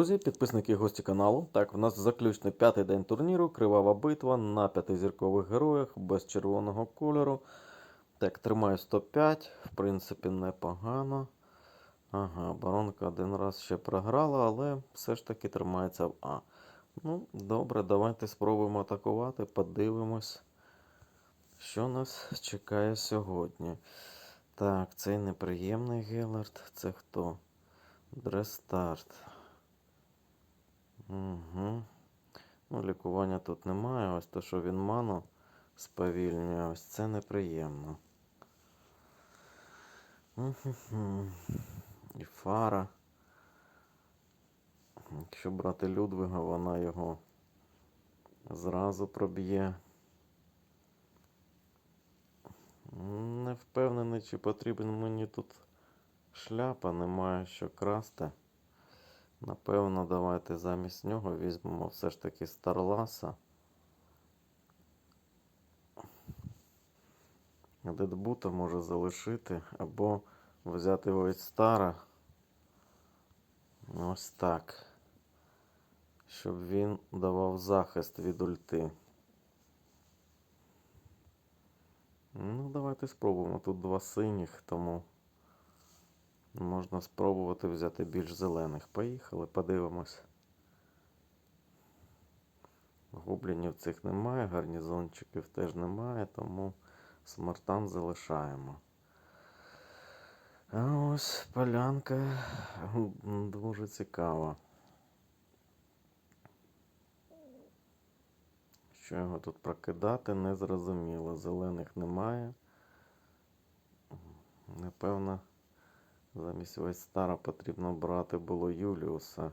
друзі, підписники і гості каналу. Так, в нас заключний п'ятий день турніру. Кривава битва на п'ятизіркових героях без червоного кольору. Так, тримаю 105. В принципі, непогано. Ага, баронка один раз ще програла, але все ж таки тримається в А. Ну, добре, давайте спробуємо атакувати, подивимось, що нас чекає сьогодні. Так, цей неприємний Гелард. Це хто? Дрестарт. Угу. Ну, лікування тут немає. Ось те, що він ману сповільнює, ось це неприємно. І фара. Якщо брати Людвига, вона його зразу проб'є. Не впевнений, чи потрібен мені тут шляпа, немає що красти. Напевно, давайте замість нього візьмемо все ж таки Старласа. Дедбута може залишити або взяти Войстара. Ось так. Щоб він давав захист від ульти. Ну, давайте спробуємо. Тут два синіх, тому можна спробувати взяти більш зелених. Поїхали, подивимось. Гоблінів цих немає, гарнізончиків теж немає, тому смартан залишаємо. А ось полянка дуже цікава. Що його тут прокидати, не зрозуміло. Зелених немає. Напевно, замість весь стара потрібно брати було Юліуса.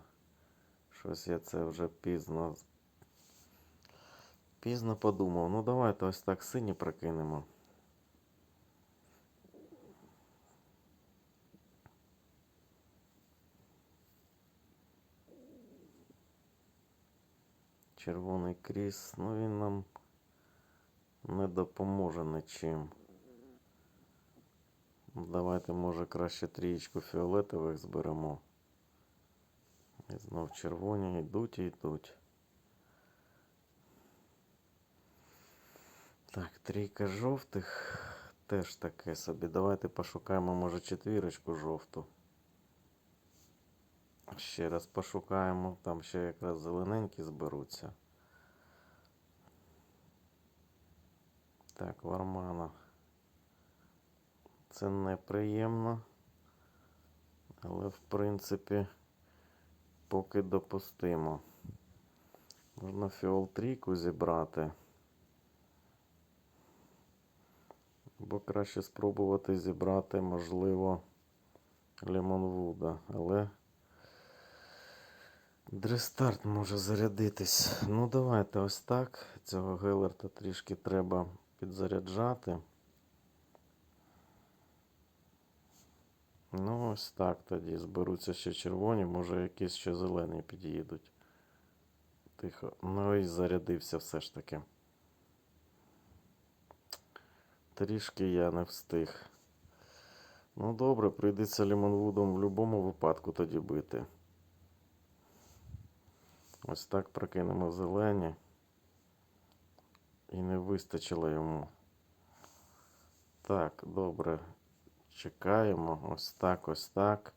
Щось я це вже пізно. Пізно подумав. Ну давайте ось так сині прокинемо. Червоний кріс, ну він нам не допоможе нічим. Давайте, може, краще трієчку фіолетових зберемо. І знов червоні йдуть і йдуть. Так, трійка жовтих теж таке собі. Давайте пошукаємо, може, четвірочку жовту. Ще раз пошукаємо, там ще якраз зелененькі зберуться. Так, Вармана. Це неприємно. Але в принципі поки допустимо. Можна фіол трійку зібрати. Або краще спробувати зібрати, можливо, Лемонвуда. Але Дрестарт може зарядитись. Ну, давайте ось так. Цього Гелерта трішки треба підзаряджати. Ну, ось так тоді. Зберуться ще червоні, може якісь ще зелені під'їдуть. Тихо. Ну і зарядився все ж таки. Трішки я не встиг. Ну добре, прийдеться Лімонвудом в будь-якому випадку тоді бити. Ось так прокинемо зелені. І не вистачило йому. Так, добре. Чекаємо. Ось так, ось так.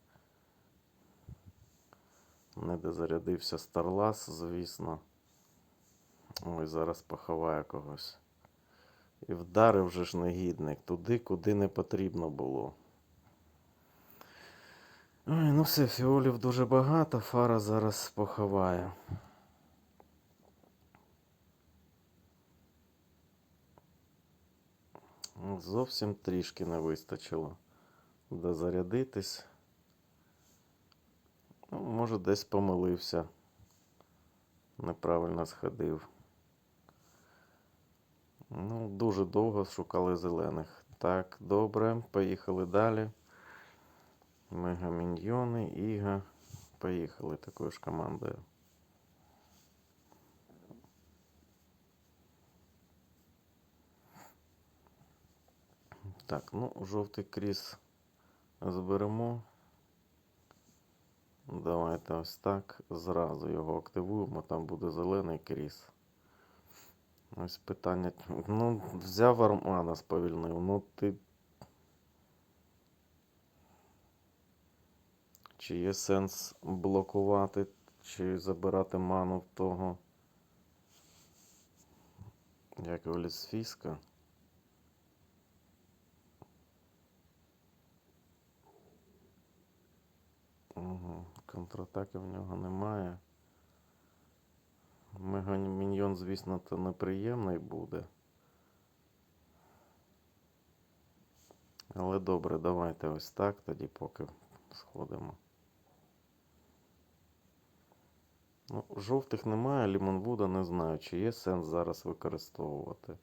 Не дозарядився Старлас, звісно. Ой, зараз поховає когось. І вдарив вже ж негідник туди, куди не потрібно було. Ой, ну все, фіолів дуже багато, фара зараз поховає. Зовсім трішки не вистачило дозарядитись. Ну, може, десь помилився. Неправильно сходив. Ну, дуже довго шукали зелених. Так, добре, поїхали далі. Мегаміньйони, Іга. Поїхали такою ж командою. Так, ну, жовтий кріс зберемо. Давайте ось так. Зразу його активуємо, там буде зелений кріс. Ось питання. Ну, взяв Армана сповільнив. Ну ти. Чи є сенс блокувати, чи забирати ману в того? Як його лісфіска? Угу. Контратаки в нього немає. Мега-міньйон, звісно, то неприємний буде. Але добре, давайте ось так тоді поки сходимо. Ну, жовтих немає, Лімонвуда не знаю, чи є сенс зараз використовувати.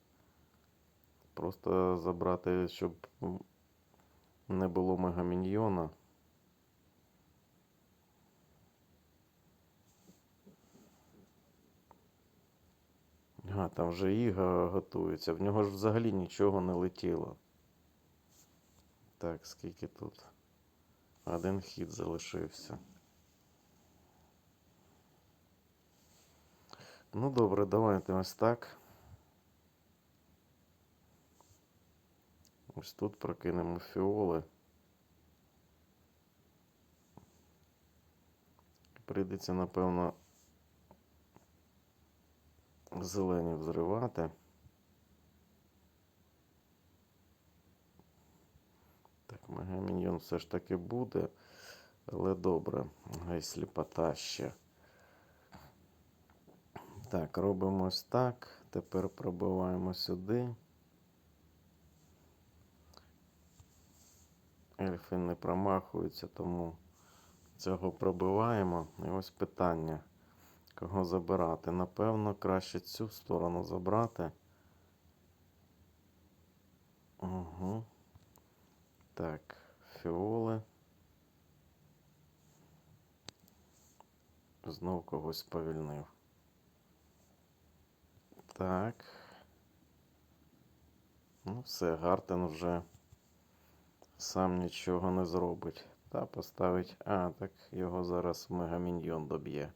Просто забрати, щоб не було мегаміньйона. А, там вже Іга готується. В нього ж взагалі нічого не летіло. Так, скільки тут? Один хід залишився. Ну добре, давайте ось так. Ось тут прокинемо фіоли. Прийдеться, напевно, зелені взривати. Так, мегаміньйон все ж таки буде. Але добре, гай сліпота ще. Так, робимо ось так. Тепер пробиваємо сюди. Ельфи не промахуються, тому цього пробиваємо. І ось питання. Кого забирати? Напевно, краще цю сторону забрати. Угу. Так, фіоли. Знов когось сповільнив. Так. Ну, все, Гартен вже сам нічого не зробить. Та поставить. А, так його зараз мегаміньйон доб'є.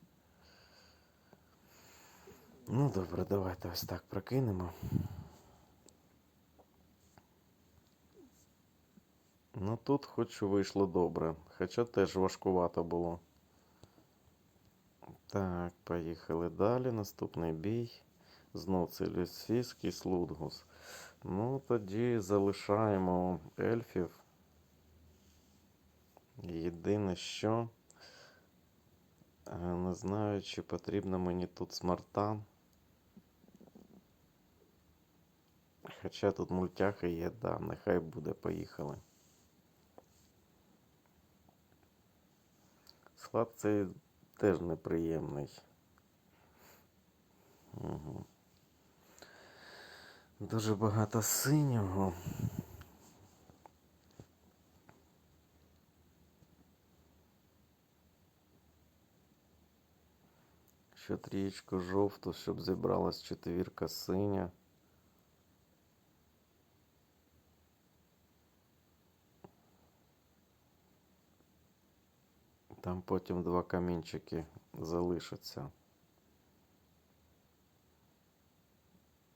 Ну, добре, давайте ось так прокинемо. Ну тут хоч вийшло добре, хоча теж важкувато було. Так, поїхали далі. Наступний бій. Знов це і Слудгус. Ну, тоді залишаємо ельфів. Єдине що. е, Не знаю, чи потрібно мені тут смартан. Хоча тут мультяхи є, да, нехай буде, поїхали. Склад цей теж неприємний. Угу. Дуже багато синього. Ще трієчку жовту, щоб зібралась четвірка синя. Там потім два камінчики залишаться.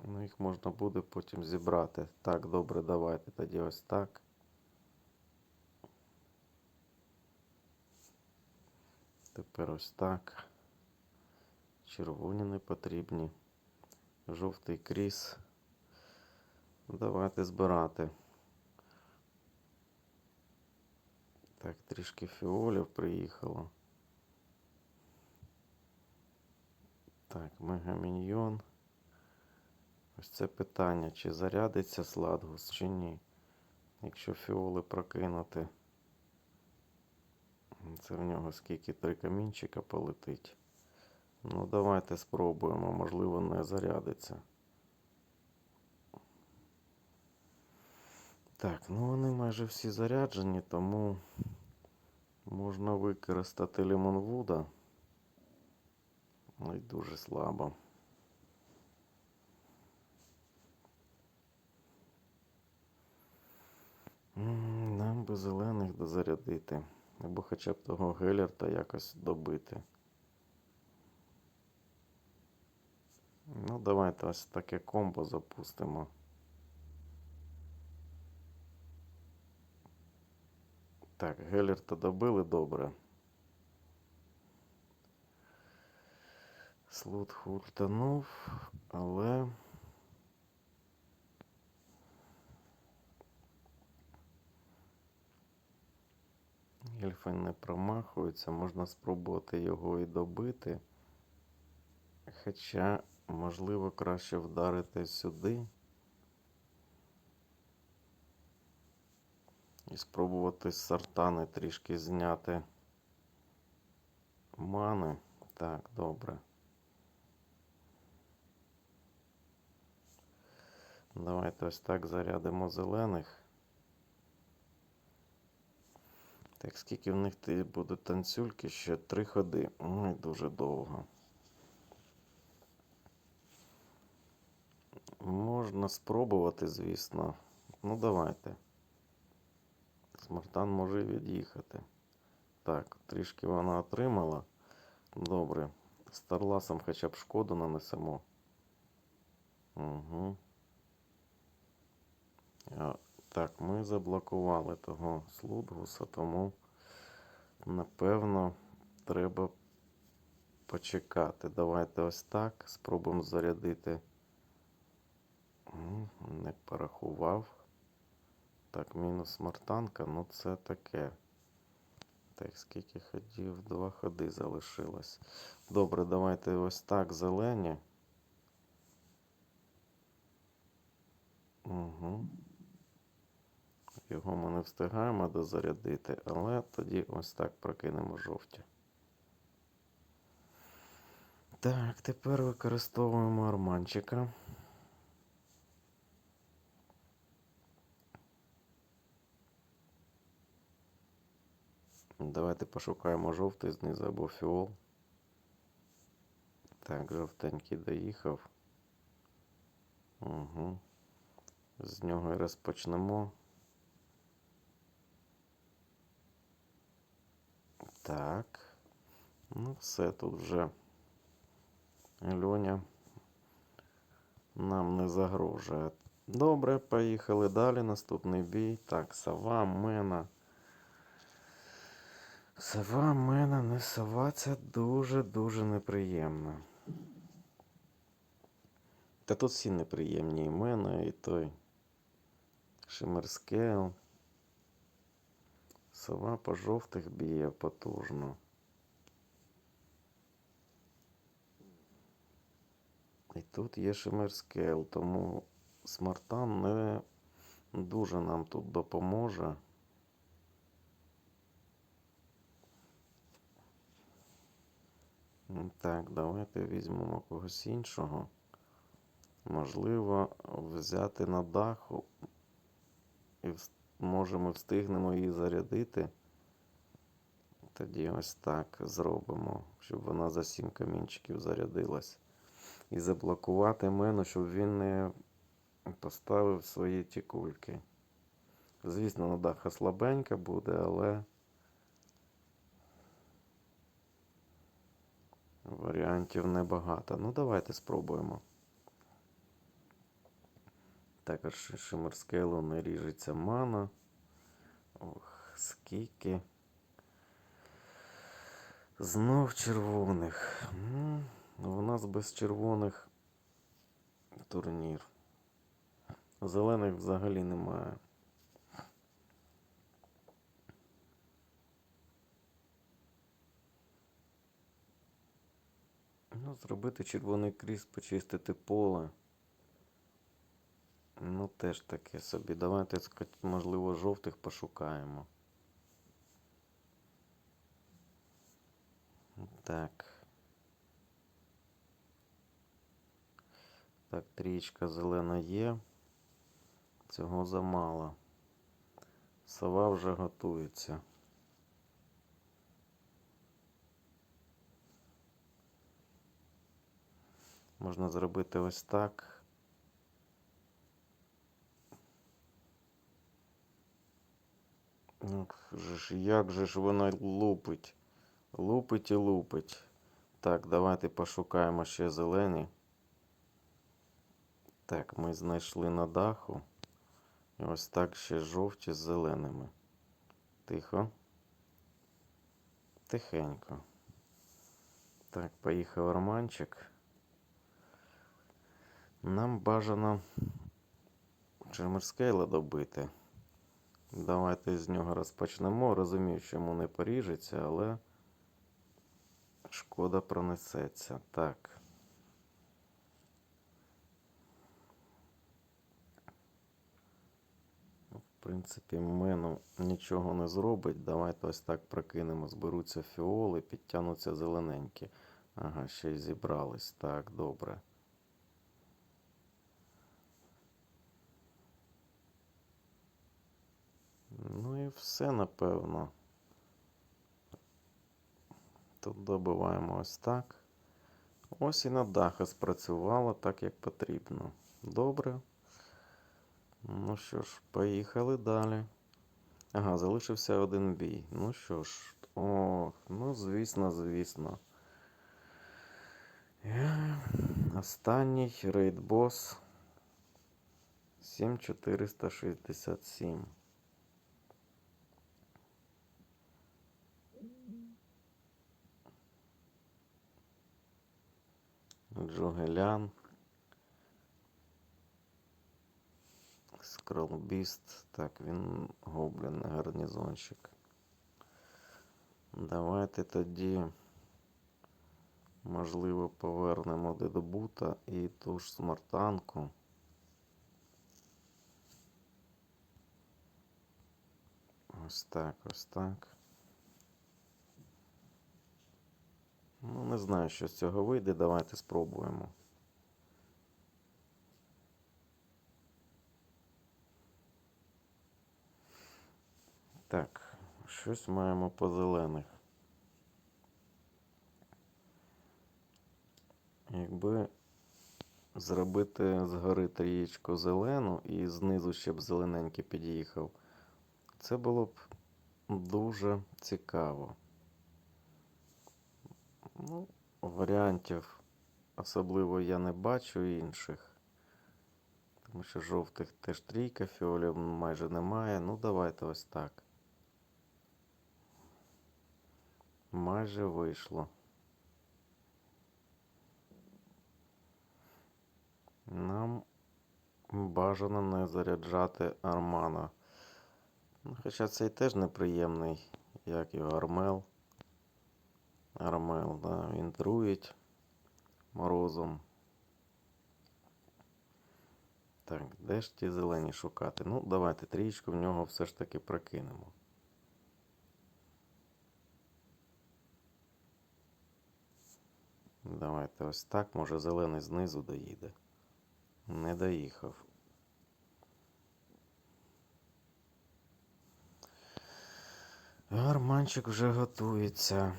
Ну, їх можна буде потім зібрати. Так, добре, давайте тоді ось так. Тепер ось так. Червоні не потрібні. Жовтий кріс. Давайте збирати. Так, трішки фіолів приїхало. Так, мегаміньйон. Ось це питання, чи зарядиться Сладгус, чи ні. Якщо фіоли прокинути. Це в нього скільки три камінчика полетить. Ну, давайте спробуємо, можливо, не зарядиться. Так, ну вони майже всі заряджені, тому можна використати Лімонвуда. Ой, дуже слабо. Нам би зелених дозарядити. Або хоча б того Гелерта якось добити. Ну, давайте ось таке комбо запустимо. Так, Гелерта добили добре. Слут хультанув, але. Гельфайн не промахується, можна спробувати його і добити. Хоча, можливо, краще вдарити сюди. І спробувати з сартани трішки зняти мани. Так, добре. Давайте ось так зарядимо зелених. Так, скільки в них буде танцюльки? Ще три ходи. Ой, дуже довго. Можна спробувати, звісно. Ну, давайте. Смартан може від'їхати. Так, трішки вона отримала. Добре. Старласом хоча б шкоду нанесемо. Угу. А, так, ми заблокували того Слудгуса, тому напевно треба почекати. Давайте ось так. Спробуємо зарядити. Не порахував. Так, мінус мартанка, ну це таке. Так, скільки ходів? Два ходи залишилось. Добре, давайте ось так зелені. Угу. Його ми не встигаємо дозарядити, але тоді ось так прокинемо жовті. Так, тепер використовуємо арманчика. Давайте пошукаємо жовтий знизу або фіол. Так, жовтенький доїхав. Угу. З нього і розпочнемо. Так. Ну, все тут вже Льоня нам не загрожує. Добре, поїхали далі. Наступний бій. Так, сова, мена. Сова, мена, не сова. Це дуже-дуже неприємно. Та тут всі неприємні і мена, і той Шимерскейл. Сова по жовтих б'є потужно. І тут є Шимерскейл, тому Смартан не дуже нам тут допоможе. Так, давайте візьмемо когось іншого. Можливо, взяти на даху і вс- може ми встигнемо її зарядити. Тоді ось так зробимо, щоб вона за 7 камінчиків зарядилась. І заблокувати мене, щоб він не поставив свої ті кульки. Звісно, на даха слабенька буде, але варіантів небагато. Ну, давайте спробуємо. Також Шимерскейлу не ріжеться мана. Ох, скільки. Знов червоних. У нас без червоних турнір. Зелених взагалі немає. Зробити червоний кріс, почистити поле. Ну, теж таке собі. Давайте, можливо, жовтих пошукаємо. Так. Так, трічка зелена є. Цього замало. Сова вже готується. Можна зробити ось так. Як же ж вона лупить. Лупить і лупить. Так, давайте пошукаємо ще зелені. Так, ми знайшли на даху. І ось так ще жовті з зеленими. Тихо. Тихенько. Так, поїхав Романчик. Нам бажано Джемерскейла добити. Давайте з нього розпочнемо. Розумію, що йому не поріжеться, але шкода пронесеться. Так. В принципі, мену нічого не зробить. Давайте ось так прокинемо. Зберуться фіоли, підтягнуться зелененькі. Ага, ще й зібрались. Так, добре. Ну і все, напевно. Тут добиваємо ось так. Ось і на даха спрацювало так, як потрібно. Добре. Ну що ж, поїхали далі. Ага, залишився один бій. Ну що ж, о, ну звісно, звісно. Останній рейд-босс 7467. Джогелян. Скролбіст. Так, він гоблін, гарнізонщик. Давайте тоді, можливо, повернемо Дедобута і ту ж смартанку. Ось так, ось так. Ну, не знаю, що з цього вийде. Давайте спробуємо. Так, щось маємо по зелених. Якби зробити згори трієчку зелену і знизу ще б зелененький під'їхав, це було б дуже цікаво. Ну, варіантів особливо я не бачу інших. Тому що жовтих теж трійка, фіолів майже немає. Ну, давайте ось так. Майже вийшло. Нам бажано не заряджати Армана. Ну, Хоча цей теж неприємний, як його Армел. Армел, да, він труїть морозом. Так, де ж ті зелені шукати? Ну, давайте трієчку в нього все ж таки прокинемо. Давайте ось так. Може зелений знизу доїде. Не доїхав. Гарманчик вже готується.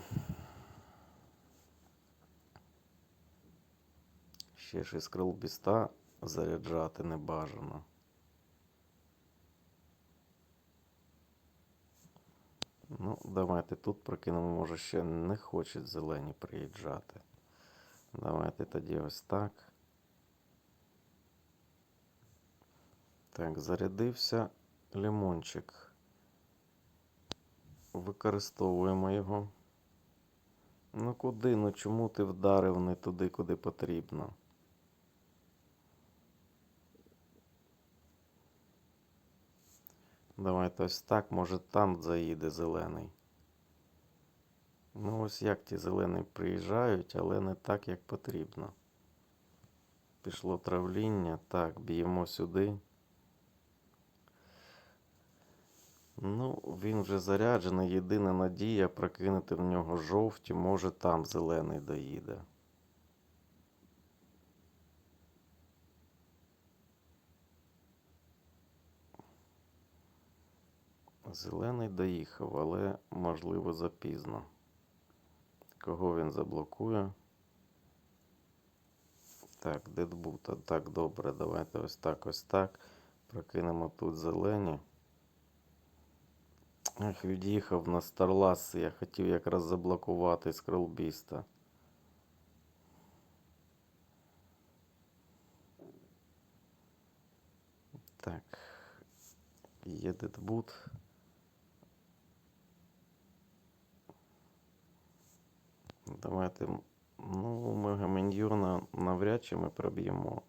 Ще ж із крил біста заряджати не бажано. Ну, давайте тут прокинемо, може ще не хочуть зелені приїжджати. Давайте тоді ось так. Так, зарядився лимончик. Використовуємо його. Ну куди? Ну чому ти вдарив не туди, куди потрібно? Давайте ось так, може там заїде зелений. Ну, ось як ті зелені приїжджають, але не так, як потрібно. Пішло травління. Так, б'ємо сюди. Ну, він вже заряджений. Єдина надія прокинути в нього жовті, може там зелений доїде. Зелений доїхав, але можливо запізно. Кого він заблокує? Так, дедбута. Так, добре, давайте ось так, ось так. Прокинемо тут зелені. Ах, від'їхав на Старлас. Я хотів якраз заблокувати скролбіста. Так. Є дедбут. Давайте. Ну, Мегаміньйона навряд чи ми проб'ємо.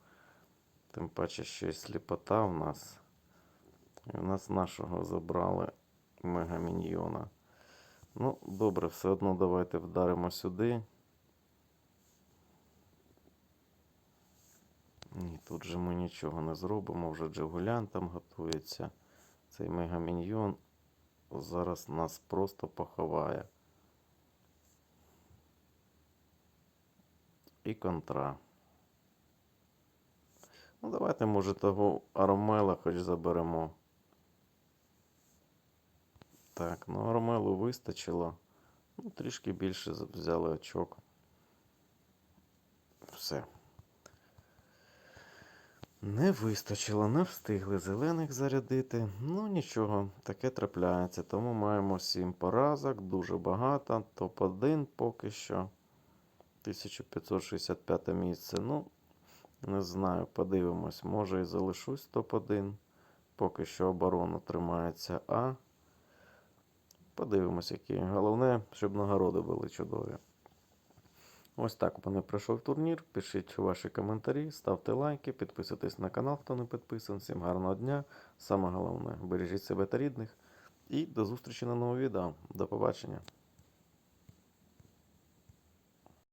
Тим паче, що і сліпота в нас. І в нас нашого забрали Мегаміньйона. Ну, добре, все одно давайте вдаримо сюди. Ні, тут же ми нічого не зробимо, вже Джигулян там готується. Цей мегаміньйон зараз нас просто поховає. І контра. Ну, давайте, може, того Армела хоч заберемо. Так, ну Армелу вистачило. Ну, трішки більше взяли очок. Все. Не вистачило, не встигли зелених зарядити. Ну нічого, таке трапляється. Тому маємо 7 поразок, дуже багато. Топ-1 поки що. 1565 місце. Ну, не знаю, подивимось. Може і залишусь топ-1. Поки що оборона тримається А. Подивимось, які. Головне, щоб нагороди були чудові. Ось так у мене пройшов турнір. Пишіть ваші коментарі, ставте лайки, підписуйтесь на канал, хто не підписаний. Всім гарного дня. Саме головне, бережіть себе та рідних. І до зустрічі на новому відео. До побачення.